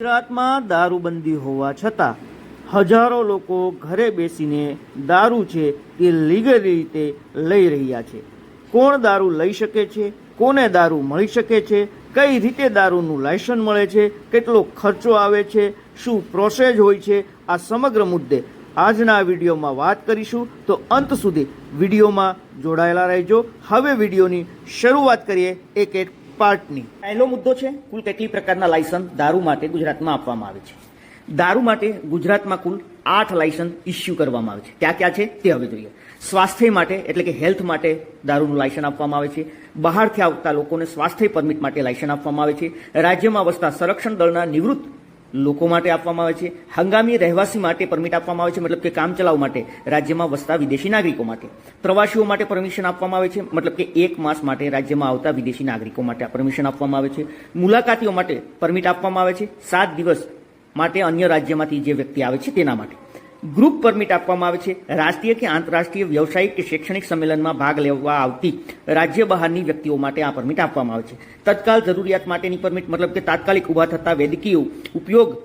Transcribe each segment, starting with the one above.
ગુજરાતમાં દારૂબંધી હોવા છતાં હજારો લોકો ઘરે બેસીને દારૂ છે તે લીગલ રીતે લઈ રહ્યા છે. કોણ દારૂ લઈ શકે છે? કોને દારૂ મળી શકે છે? કઈ રીતે દારૂનું લાયસન્સ મળે છે? કેટલો ખર્ચો આવે છે? શું પ્રોસેસ હોય છે? આ સમગ્ર મુદ્દે આજના વિડીયોમાં વાત કરીશું. તો અંત સુધી વિડીયોમાં જોડાયેલા રહેજો. હવે વિડીયોની શરૂઆત કરીએ. એક એક પાર્ટની. પહેલો મુદ્દો છે, કુલ કેટલી પ્રકારના લાયસન્સ દારૂ માટે ગુજરાતમાં આપવામાં આવે છે? દારૂ માટે ગુજરાતમાં કુલ આઠ લાયસન્સ ઇસ્યુ કરવામાં આવે છે. ક્યાં ક્યાં છે? તે હવે જોઈએ. સ્વાસ્થ્ય માટે, એટલે કે હેલ્થ માટે દારૂનું લાયસન્સ આપવામાં આવે છે. બહારથી આવતા લોકોને સ્વાસ્થ્ય પરમિટ માટે લાયસન્સ આપવામાં આવે છે. રાજ્યમાં વસતા સંરક્ષણ દળના નિવૃત્ત લોકો માટે આપવામાં આવે છે. હંગામી રહેવાસી માટે પરમિટ આપવામાં આવે છે, મતલબ કે કામ ચલાવ માટે. રાજ્યમાં વસતા વિદેશી નાગરિકો માટે. પ્રવાસીઓ માટે પરમિશન આપવામાં આવે છે, મતલબ કે એક માસ માટે રાજ્યમાં આવતા વિદેશી નાગરિકો માટે પરમિશન આપવામાં આવે છે. મુલાકાતીઓ માટે પરમિટ આપવામાં આવે છે. સાત દિવસ માટે અન્ય રાજ્યમાંથી જે વ્યક્તિ આવે છે, તેના માટે. ગ્રુપ પરમિટ આપવામાં આવે છે. રાષ્ટ્રીય કે આંતરરાષ્ટ્રીય વ્યવસાયિક કે શૈક્ષણિક સંમેલનમાં ભાગ લેવા આવતી રાજ્ય બહારની વ્યક્તિઓ માટે આ પરમિટ આપવામાં આવે છે. તત્કાલ જરૂરિયાત માટેની પરમિટ મતલબ કે તાત્કાલિક ઊભા થતા વૈદ્યકીય ઉપયોગ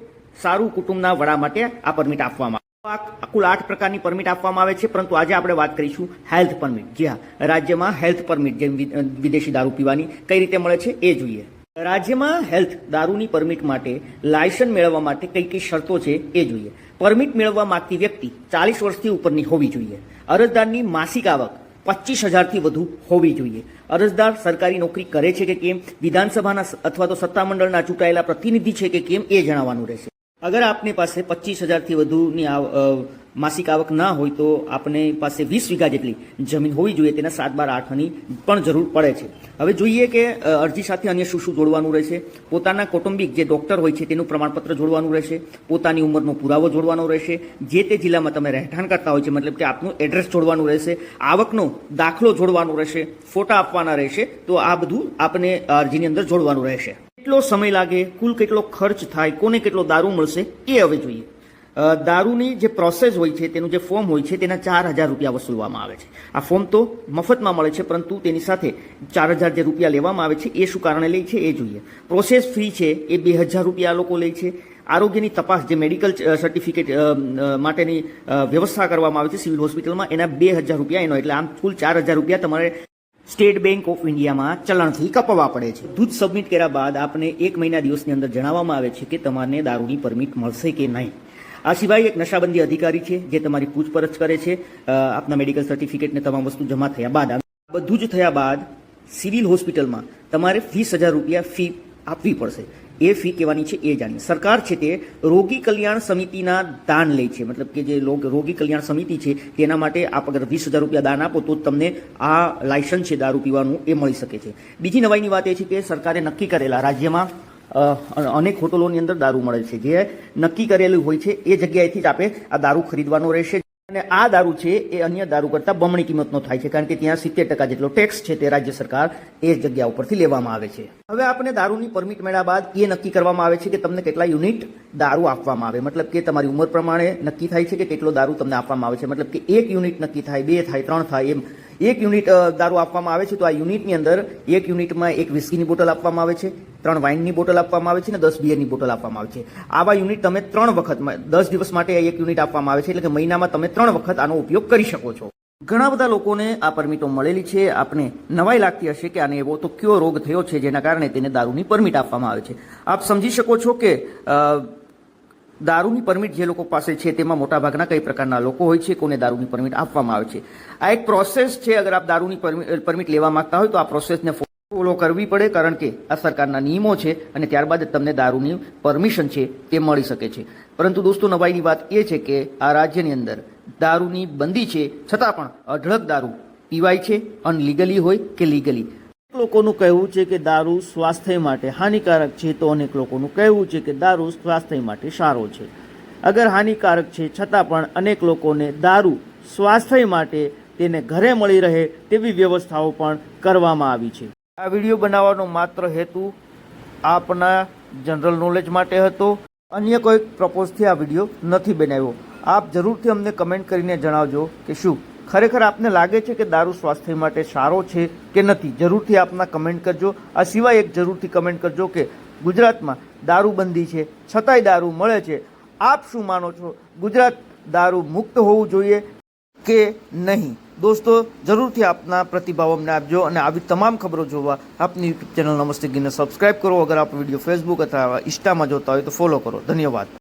સારું કુટુંબના વડા માટે આ પરમિટ આપવામાં આવે કુલ આઠ પ્રકારની પરમિટ આપવામાં આવે છે, પરંતુ આજે આપણે વાત કરીશું હેલ્થ પરમિટ. જી રાજ્યમાં હેલ્થ પરમિટ જેમ વિદેશી દારૂ પીવાની કઈ રીતે મળે છે એ જોઈએ. રાજ્યમાં હેલ્થ દારૂની પરમિટ માટે લાયસન્સ મેળવવા માટે કઈ કઈ શરતો છે એ જોઈએ. પરમિટ મેળવવા માંગતી વ્યક્તિ ચાલીસ વર્ષથી ઉપરની હોવી જોઈએ. અરજદારની માસિક આવક પચીસ હજારથી વધુ હોવી જોઈએ. અરજદાર સરકારી નોકરી કરે છે કે કેમ? વિધાનસભાના અથવા તો સત્તામંડળના ચૂંટાયેલા પ્રતિનિધિ છે કે કેમ? એ જણાવવાનું રહેશે. અગર આપની પાસે પચીસ હજારથી વધુની માસિક આવક ના હોય તો આપણે પાસે વીસ વીઘા જેટલી જમીન હોવી જોઈએ તેના સાત બાર આઠની પણ જરૂર પડે છે. હવે જોઈએ કે અરજી સાથે અન્ય શું શું જોડવાનું રહેશે? પોતાના કૌટુંબિક જે ડોક્ટર હોય છે તેનું પ્રમાણપત્ર જોડવાનું રહેશે. પોતાની ઉંમરનો પુરાવો જોડવાનો રહેશે. જે તે જિલ્લામાં તમે રહેઠાણ કરતા હોય છે, મતલબ કે આપનું એડ્રેસ જોડવાનું રહેશે. આવકનો દાખલો જોડવાનો રહેશે. ફોટા આપવાના રહેશે. તો આ બધું આપને અરજીની અંદર જોડવાનું રહેશે. કેટલો સમય લાગે? કુલ કેટલો ખર્ચ થાય? કોને કેટલો દારૂ મળશે? એ હવે જોઈએ. દારૂની જે પ્રોસેસ હોય છે, તેનું જે ફોર્મ હોય છે, તેના ચાર હજાર રૂપિયા વસૂલવામાં આવે છે. આ ફોર્મ તો મફતમાં મળે છે, પરંતુ તેની સાથે ચાર હજાર જે રૂપિયા લેવામાં આવે છે, એ શું કારણે લે છે, એ જોઈએ. પ્રોસેસ ફી છે, એ બે હજાર રૂપિયા લોકો લે છે. આરોગ્યની તપાસ, જે મેડિકલ સર્ટિફિકેટ માટેની વ્યવસ્થા કરવામાં આવે છે સિવિલ હોસ્પિટલમાં, એના બે હજાર રૂપિયા એનો. એટલે આમ કુલ ચાર હજાર રૂપિયા તમારે સ્ટેટ બેંક ઓફ ઇન્ડિયામાં ચલણથી કપવા પડે છે. દૂધ સબમિટ કર્યા બાદ આપને એક મહિના દિવસની અંદર જણાવવામાં આવે છે કે તમારને દારૂની પરમિટ મળશે કે નહીં. આ સિવાય એક નશાબંધી અધિકારી છે જે તમારી પૂછપરછ કરે છે. આપના મેડિકલ સર્ટિફિકેટને તમામ વસ્તુ જમા થયા બાદ. બધું જ થયા બાદ સિવિલ હોસ્પિટલમાં તમારે વીસ હજાર રૂપિયા ફી આપવી પડશે. એ ફી કહેવાની છે, એ જાણીએ. સરકાર છે તે રોગી કલ્યાણ સમિતિના દાન લે છે. મતલબ કે જે રોગી કલ્યાણ સમિતિ છે, તેના માટે આપ અગર વીસ હજાર રૂપિયા દાન આપો તો તમને આ લાયસન્સ છે દારૂ પીવાનું એ મળી શકે છે. બીજી નવાઈની વાત એ છે કે સરકારે નક્કી કરેલા રાજ્યમાં અનેક હોટલોની અંદર દારૂ મળે છે. જે નક્કી કરેલું હોય છે, એ જગ્યાએથી જ આપણે આ દારૂ ખરીદવાનો રહેશે. અને આ દારૂ છે, એ અન્ય દારૂ કરતાં બમણી કિંમતનો થાય છે, કારણ કે ત્યાં સિત્તેર ટકા જેટલો ટેક્સ છે તે રાજ્ય સરકાર એ જગ્યા ઉપરથી લેવામાં આવે છે. હવે આપણે દારૂની પરમિટ મેળવ્યા બાદ એ નક્કી કરવામાં આવે છે કે તમને કેટલા યુનિટ દારૂ આપવામાં આવે. મતલબ કે તમારી ઉંમર પ્રમાણે નક્કી થાય છે કે કેટલો દારૂ તમને આપવામાં આવે છે. મતલબ કે એક યુનિટ નક્કી થાય, બે થાય, ત્રણ થાય એમ એક યુનિટ દારૂ આપવામાં આવે છે તો આ યુનિટની અંદર એક યુનિટમાં એક વિસ્કીની બોટલ આપવામાં આવે છે, ત્રણ વાઇનની બોટલ આપવામાં આવે છે અને દસ બિયરની બોટલ આપવામાં આવે છે. આવા યુનિટ તમે ત્રણ વખત દસ દિવસ માટે એક યુનિટ આપવામાં આવે છે, એટલે કે મહિનામાં તમે ત્રણ વખત આનો ઉપયોગ કરી શકો છો. ઘણા બધા લોકોને આ પરમિટો મળેલી છે, આપને નવાઈ લાગતી હશે કે આને એવો તો કયો રોગ થયો છે જેના કારણે તેને દારૂની પરમિટ આપવામાં આવે છે. આપ સમજી શકો છો કે દારૂની પરમિટ જે લોકો પાસે છે, તેમાં મોટાભાગના કઈ પ્રકારના લોકો હોય છે, કોને દારૂની પરમિટ આપવામાં આવે છે. આ એક પ્રોસેસ છે, અગર આપ દારૂની પરમિટ લેવા માંગતા હોય તો આ પ્રોસેસને ફોલો કરવી પડે, કારણ કે આ સરકારના નિયમો છે અને ત્યારબાદ તમને દારૂની પરમિશન છે તે મળી શકે છે. પરંતુ દોસ્તો, નવાઈની વાત એ છે કે આ રાજ્યની અંદર દારૂની બંદી છે, છતાં પણ અઢળક દારૂ પીવાય છે, અનલીગલી હોય કે લીગલી. લોકોનું કહેવું છે કે દારૂ સ્વાસ્થ્ય માટે હાનિકારક છે, તો અનેક લોકોનું કહેવું છે કે દારૂ સ્વાસ્થ્ય માટે સારો છે. અગર હાનિકારક છે, છતાં પણ અનેક લોકોને દારૂ સ્વાસ્થ્ય માટે તેને ઘરે મળી રહે તેવી વ્યવસ્થાઓ પણ કરવામાં આવી છે. આ વીડિયો બનાવવાનો માત્ર હેતુ આપના જનરલ નોલેજ માટે હતો. અન્ય કોઈ પ્રપોઝથી આ વીડિયો નથી બનાવ્યો. આપ જરૂરથી અમને કમેન્ટ કરીને જણાવજો કે શું? ખરેખર આપને લાગે છે કે દારૂ સ્વાસ્થ્ય માટે સારો છે કે નથી? જરૂરથી આપના કમેન્ટ કરજો. આ સિવાય એક જરૂરથી કમેન્ટ કરજો કે ગુજરાતમાં દારૂબંધી છે. છતાંય દારૂ મળે છે. આપ શું માનો છો? ગુજરાત દારૂ મુક્ત હોવું જોઈએ કે નહીં? દોસ્તો, જરૂરથી આપના પ્રતિભાવ અમને આપજો અને આવી તમામ ખબરો જોવા આપની યુટ્યુબ ચેનલ નમસ્તે ગીને સબસ્ક્રાઇબ કરો. અગર આપ વીડિયો ફેસબુક અથવા ઇન્સ્ટામાં જોતા હોય તો ફોલો કરો. ધન્યવાદ.